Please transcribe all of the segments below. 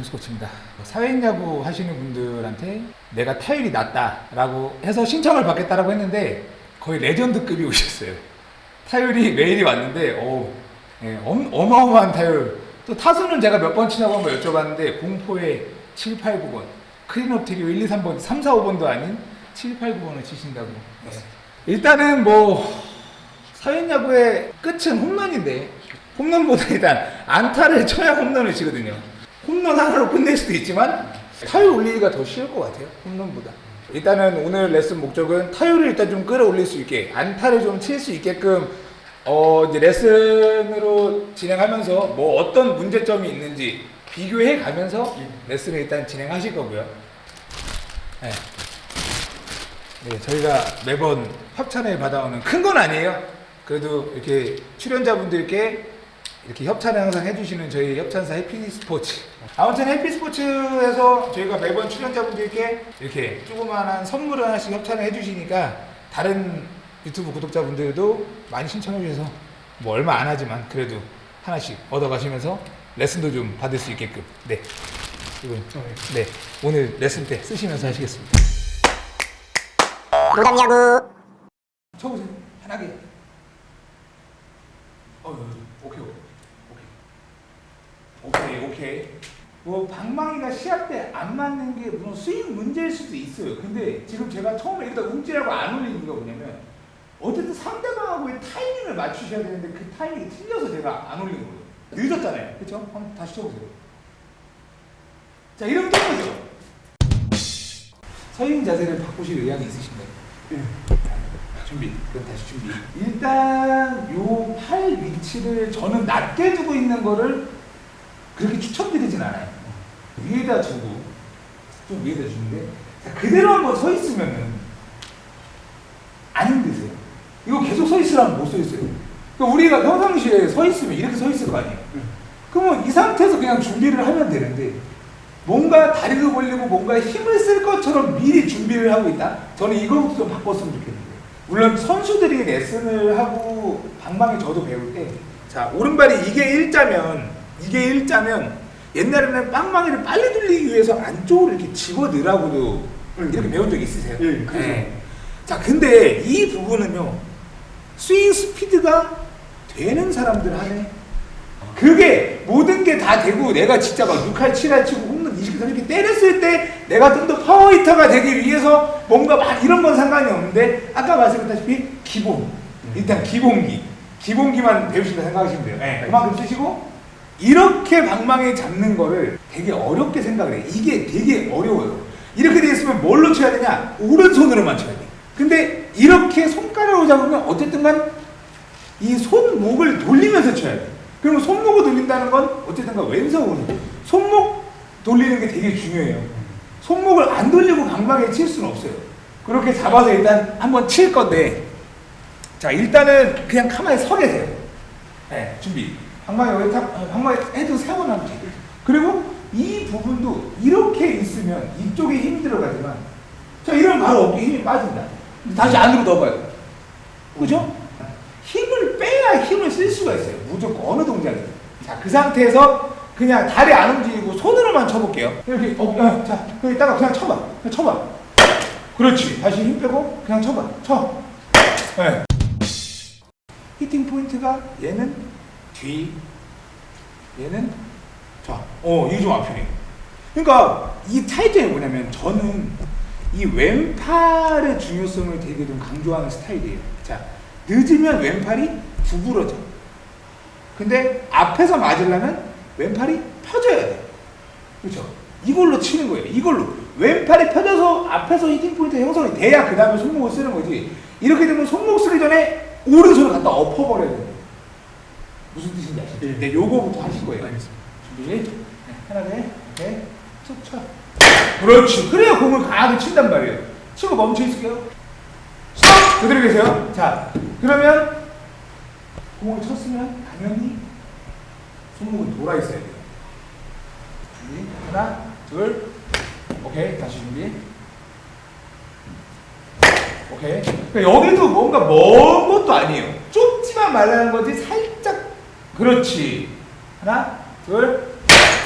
김수 코치입니다. 사회인 야구 하시는 분들한테 내가 타율이 낮다라고 해서 신청을 받겠다라고 했는데 거의 레전드급이 오셨어요. 타율이 메일이 왔는데 오, 예, 엄, 어마어마한 타율. 또 타수는 제가 몇 번 치냐고 한번 여쭤봤는데 공포에 7, 8, 9번, 클린업 트리오 1, 2, 3번, 3, 4, 5번도 아닌 7, 8, 9번을 치신다고. 네. 일단은 뭐 사회야구의 끝은 홈런인데 홈런보다 일단 안타를 쳐야 홈런을 치거든요. 홈런 하나로 끝낼 수도 있지만 타율 올리기가 더 쉬울 것 같아요. 홈런보다. 일단은 오늘 레슨 목적은 타율을 일단 좀 끌어올릴 수 있게 안타를 좀 칠 수 있게끔 어 이제 레슨으로 진행하면서 뭐 어떤 문제점이 있는지 비교해 가면서 레슨을 일단 진행하실 거고요. 네. 네, 저희가 매번 협찬을 받아오는 큰 건 아니에요. 그래도 이렇게 출연자분들께 이렇게 협찬을 항상 해주시는 저희 협찬사 해피스포츠. 아무튼 해피스포츠에서 저희가 매번 출연자분들께 이렇게 조그마한 선물을 하나씩 협찬을 해주시니까 다른 유튜브 구독자분들도 많이 신청해 주셔서 뭐 얼마 안 하지만 그래도 하나씩 얻어가시면서 레슨도 좀 받을 수 있게끔. 네. 이건 네 오늘 레슨 때 쓰시면서 하시겠습니다. 노담야구 쳐보세요. 편하게. 어, 오케이, 오케이, 오케이, 오케이. 뭐 방망이가 시합 때 안 맞는 게 물론 스윙 문제일 수도 있어요. 근데 지금 제가 처음에 일단 움찔하고 안 올리는 이유가 뭐냐면 어쨌든 상대방하고의 타이밍을 맞추셔야 되는데 그 타이밍이 틀려서 제가 안 올리는 거예요. 늦었잖아요. 그렇죠? 한번 다시 쳐보세요. 자, 이러면 된 거죠. 서인 자세를 바꾸실 의향이 있으신가요? 준비. 그럼 다시 준비. 일단 요 팔 위치를 저는 낮게 두고 있는 거를 그렇게 추천드리진 않아요. 위에다 두고 좀 위에다 주는데 자, 그대로 한번 서 있으면은 안 힘드세요. 이거 계속 서 있으라면 못 서 있어요. 그러니까 우리가 평상시에 서 있으면 이렇게 서 있을 거 아니에요. 그러면 이 상태에서 그냥 준비를 하면 되는데 뭔가 다리를 벌리고 뭔가 힘을 쓸 것처럼 미리 준비를 하고 있다? 저는 이거부터 좀 바꿨으면 좋겠는데. 물론 선수들이 레슨을 하고 방망이 저도 배울 때, 자, 오른발이 이게 일자면, 이게 일자면, 옛날에는 빵망이를 빨리 돌리기 위해서 안쪽으로 이렇게 집어 넣으라고도 이렇게 배운 적 있으세요? 예, 그래서. 자, 근데 이 부분은요, 스윙 스피드가 되는 사람들 하네. 그게 모든 게 다 되고 내가 진짜 막 6할 7할 치고 홈런 20개 이렇게 때렸을 때 내가 좀 더 파워 히터가 되기 위해서 뭔가 막 이런 건 상관이 없는데 아까 말씀드렸다시피 기본 일단 기본기 기본기만 배우신다 생각하시면 돼요 네, 그만큼 쓰시고 이렇게 방망이 잡는 거를 되게 어렵게 생각을 해 이게 되게 어려워요 이렇게 돼 있으면 뭘로 쳐야 되냐 오른손으로만 쳐야 돼 근데 이렇게 손가락으로 잡으면 어쨌든 간 이 손목을 돌리면서 쳐야 돼. 그러면 손목을 돌린다는 건 어쨌든 간 왼손으로. 손목 돌리는 게 되게 중요해요. 손목을 안 돌리고 방망이에 칠 수는 없어요. 그렇게 잡아서 일단 한번 칠 건데, 자, 일단은 그냥 가만히 서 계세요. 네, 준비. 여기 딱, 어, 방망이 헤드 세워놔도 그리고 이 부분도 이렇게 있으면 이쪽에 힘이 들어가지만, 자, 이러면 바로 어깨에 힘이 빠진다. 다시 안으로 넣어봐요. 그죠? 힘을 빼야 힘을 쓸 수가 있어요. 무조건 어느 동작이든. 자, 그 상태에서 그냥 다리 안 움직이고 손으로만 쳐볼게요. 이렇게, 어, 어, 자, 여기다가 그냥 쳐봐. 그냥 쳐봐. 그렇지. 다시 힘 빼고 그냥 쳐봐. 쳐. 네. 히팅 포인트가 얘는 뒤, 얘는 자, 어, 이게 좀 앞이네. 그러니까 이 타이틀이 뭐냐면 저는 이 왼팔의 중요성을 되게 좀 강조하는 스타일이에요. 자, 늦으면 왼팔이 구부러져. 근데 앞에서 맞으려면 왼팔이 펴져야 돼. 그렇죠? 이걸로 치는 거예요. 이걸로. 왼팔이 펴져서 앞에서 히팅 포인트 형성이 돼야 그 다음에 손목을 쓰는 거지. 이렇게 되면 손목 쓰기 전에 오른손을 갖다 엎어버려야 돼. 무슨 뜻인지 아시죠? 예. 네, 요거부터 하실 거예요. 알겠습니다. 준비. 네, 하나, 둘, 셋, 툭 쳐. 그렇지. 그래야 공을 강하게 친단 말이에요. 치고 멈춰 있을게요. 스톱! 그대로 계세요. 자, 그러면 공을 쳤으면 당연히 손목은 돌아 있어야 돼요. 준비. 하나, 둘, 오케이. 다시 준비. 오케이. 그러니까 여기도 뭔가 먼 것도 아니에요. 좁지만 말라는 거지 살짝. 그렇지. 하나, 둘.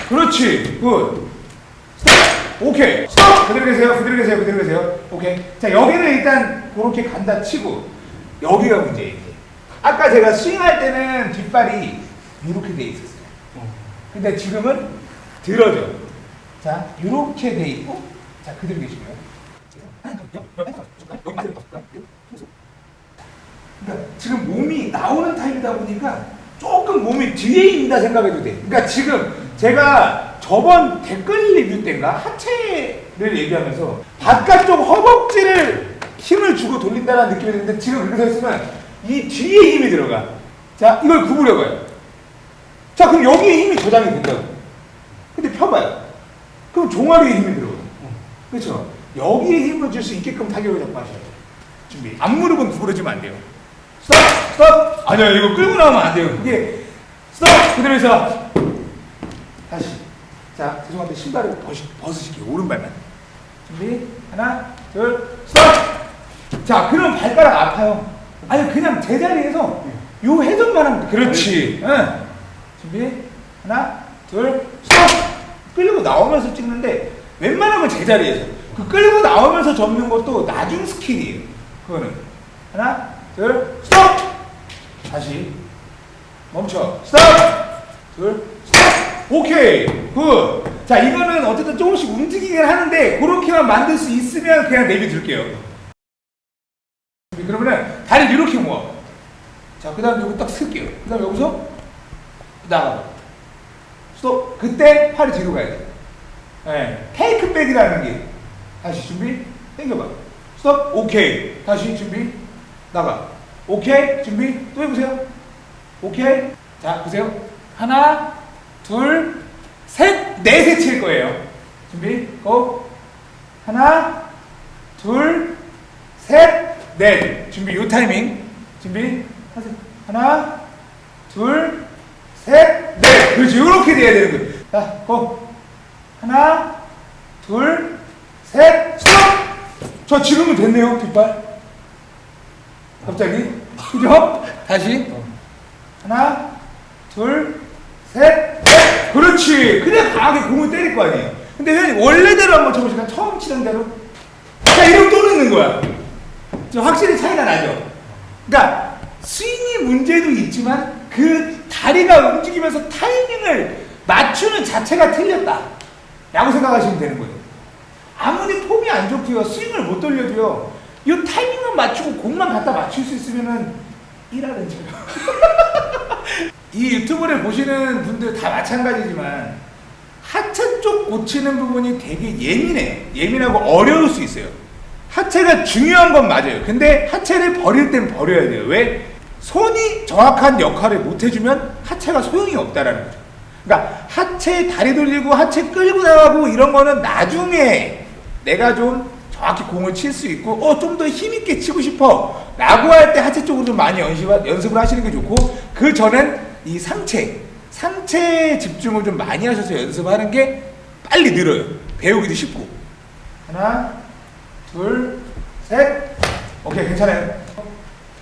그렇지. 굿. 오케이. 스톱. 그대로 계세요. 그대로 계세요. 그대로 계세요. 오케이. 자, 여기는 일단 그렇게 간다 치고 여기가 문제예요. 아까 제가 스윙할 때는 뒷발이 이렇게 돼 있었어요. 근데 지금은 들어져. 자, 이렇게 돼 있고 자, 그대로 계시고요. 그러니까 지금 몸이 나오는 타임이다 보니까 조금 몸이 뒤에 있다 생각해도 돼. 그러니까 지금 제가 저번 댓글 리뷰 때인가 하체를 얘기하면서 바깥쪽 허벅지를 힘을 주고 돌린다는 느낌이 드는데 지금 그렇게 서 있으면 이 뒤에 힘이 들어가. 자, 이걸 구부려봐요. 자, 그럼 여기에 힘이 저장이 된다고. 근데 펴봐요. 그럼 종아리에 힘이 들어가요. 그렇죠? 여기에 힘을 줄 수 있게끔 타격을 잡고 하셔야 돼요. 준비. 앞무릎은 구부러지면 안 돼요. 스톱! 스톱! 아니요, 이거 끌고 나오면 안 돼요. 이게 스톱! 그대로 해서 다시. 자, 죄송한데 신발을 벗으, 벗으실게요. 오른발만. 준비. 하나, 둘, 스톱! 자, 그럼 발가락 아파요. 아니, 그냥 제자리에서 요 회전만 하면 돼. 그렇지. 응. 준비. 하나, 둘, 스톱! 끌고 나오면서 찍는데 웬만하면 제자리에서. 그 끌고 나오면서 접는 것도 나중 스킬이에요. 그거는. 하나, 둘, 스톱! 다시. 멈춰. 스톱! 둘, 스톱! 오케이. 굿. 자, 이거는 어쨌든 조금씩 움직이긴 하는데, 그렇게만 만들 수 있으면 그냥 내비둘게요. 그러면은 다리를 이렇게 모아. 자, 그 다음에 여기 딱 쓸게요. 그 다음에 여기서 나가. 스톱. 그때 팔이 뒤로 가야 돼. 예. 테이크백이라는 게. 다시 준비. 당겨봐. 스톱. 오케이. 다시 준비. 나가. 오케이. 준비. 또 해보세요. 오케이. 자, 보세요. 하나, 둘, 셋, 넷에 칠 거예요. 준비. 고. 하나, 둘, 셋, 넷. 준비. 요 타이밍. 준비. 하세요. 하나, 둘, 셋, 넷. 그렇지. 요렇게 돼야 되는 거예요. 자, 고. 하나, 둘, 셋, 스톱! 저 지금은 됐네요, 뒷발. 갑자기. 그죠? 다시. 하나, 둘, 셋, 넷. 그렇지. 그냥 강하게 공을 때릴 거 아니에요. 근데 회원님, 원래대로 한번 쳐보시면 처음 치던 대로. 자, 이러면 또 넣는 거야. 저 확실히 차이가 나죠? 그러니까 스윙이 문제도 있지만 그 다리가 움직이면서 타이밍을 맞추는 자체가 틀렸다. 라고 생각하시면 되는 거예요. 아무리 폼이 안 좋고요. 스윙을 못 돌려도요. 이 타이밍만 맞추고 공만 갖다 맞출 수 있으면은 일하는 죠 이 유튜브를 보시는 분들 다 마찬가지지만 하체 쪽 고치는 부분이 되게 예민해요. 예민하고 어려울 수 있어요. 하체가 중요한 건 맞아요. 근데 하체를 버릴 땐 버려야 돼요. 왜? 손이 정확한 역할을 못 해주면 하체가 소용이 없다라는 거죠. 그러니까 하체 다리 돌리고 하체 끌고 나가고 이런 거는 나중에 내가 좀 정확히 공을 칠 수 있고 어 좀 더 힘있게 치고 싶어. 라고 할 때 하체 쪽으로 좀 많이 연습, 연습을 하시는 게 좋고 그 전엔 이 상체 상체에 집중을 좀 많이 하셔서 연습하는 게 빨리 늘어요. 배우기도 쉽고. 하나 둘셋. 오케이 괜찮아요.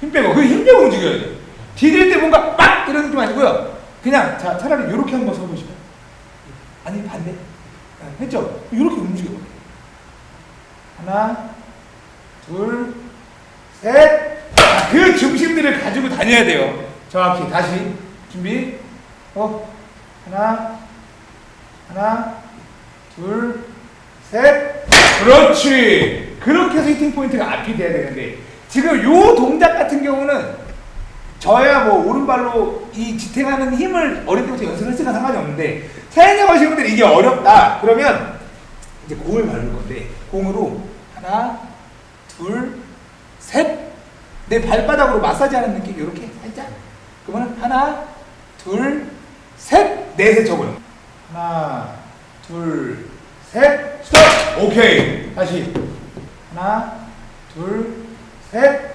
힘 빼고 그 힘 빼고 움직여야 돼요 디딜 때 뭔가 빡! 이런 느낌 아니고요. 그냥 자 차라리 이렇게 한번 서보시면. 아니 반대. 네, 했죠? 이렇게 움직여 하나 둘셋그 중심들을 가지고 다녀야 돼요. 정확히. 다시. 준비. 어 하나 하나 둘 셋. 그렇지. 그렇게 해서 히팅 포인트가 앞이 돼야 되는데 지금 요 동작 같은 경우는 저야 뭐 오른발로 이 지탱하는 힘을 어릴 때부터 연습했으니까 상관이 없는데 사연자 하시는 분들이 이게 어렵다. 그러면 이제 공을 밟을 건데 공으로 하나 둘 셋 내 발바닥으로 마사지하는 느낌 이렇게 살짝. 그러면 하나 둘 셋. 넷에 접어요. 하나 둘 셋. 스톱! 오케이. 다시. 하나 둘 셋.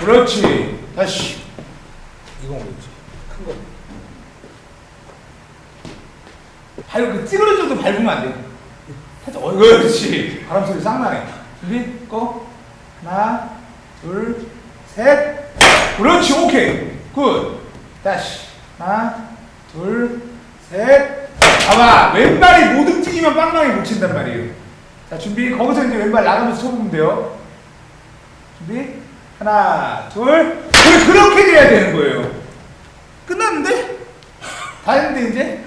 그렇지. 다시. 이거 뭐지? 큰 거. 밟고 그 찌그러져도 밟으면 안 돼. 살짝 어, 그렇지. 바람 소리 싹 나네. 준비, 고. 하나, 둘, 셋. 그렇지, 오케이. 굿. 다시. 하나, 둘, 셋. 봐봐 왼발이 못 움직이면 빵빵히 못 친단 말이에요 자 준비 거기서 이제 왼발 나가면서 쳐보면 돼요 준비 하나 둘 그래, 그렇게 돼야 되는 거예요 끝났는데? 다 했는데 이제